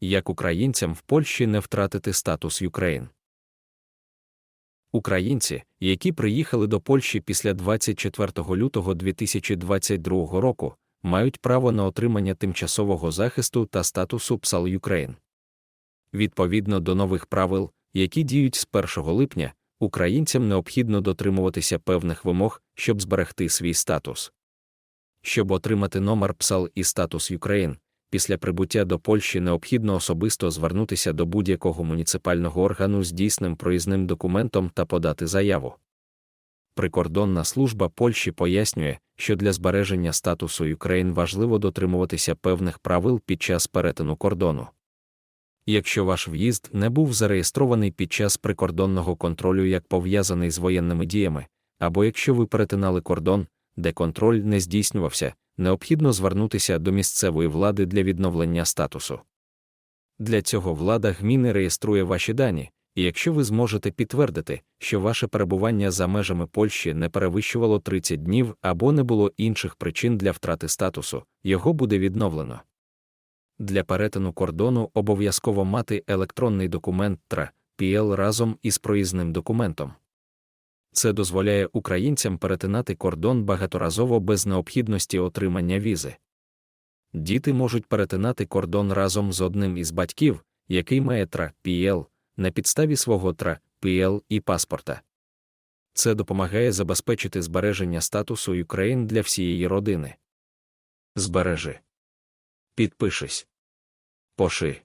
як українцям в Польщі не втратити статус Юкрейн. Українці, які приїхали до Польщі після 24 лютого 2022 року, мають право на отримання тимчасового захисту та статусу ПСАЛ Юкрейн. Відповідно до нових правил, які діють з 1 липня, українцям необхідно дотримуватися певних вимог, щоб зберегти свій статус. Щоб отримати номер ПСАЛ і статус Юкрейн, після прибуття до Польщі необхідно особисто звернутися до будь-якого муніципального органу з дійсним проїзним документом та подати заяву. Прикордонна служба Польщі пояснює, що для збереження статусу Юкрейн важливо дотримуватися певних правил під час перетину кордону. Якщо ваш в'їзд не був зареєстрований під час прикордонного контролю як пов'язаний з воєнними діями, або якщо ви перетинали кордон, де контроль не здійснювався, необхідно звернутися до місцевої влади для відновлення статусу. Для цього влада гміни реєструє ваші дані, і якщо ви зможете підтвердити, що ваше перебування за межами Польщі не перевищувало 30 днів або не було інших причин для втрати статусу, його буде відновлено. Для перетину кордону обов'язково мати електронний документ ТРА ПЛ разом із проїзним документом. Це дозволяє українцям перетинати кордон багаторазово без необхідності отримання візи. Діти можуть перетинати кордон разом з одним із батьків, який має ТРА ПЛ, на підставі свого ТРА ПЛ і паспорта. Це допомагає забезпечити збереження статусу Україн для всієї родини. Збережи. Підпишись. Поши.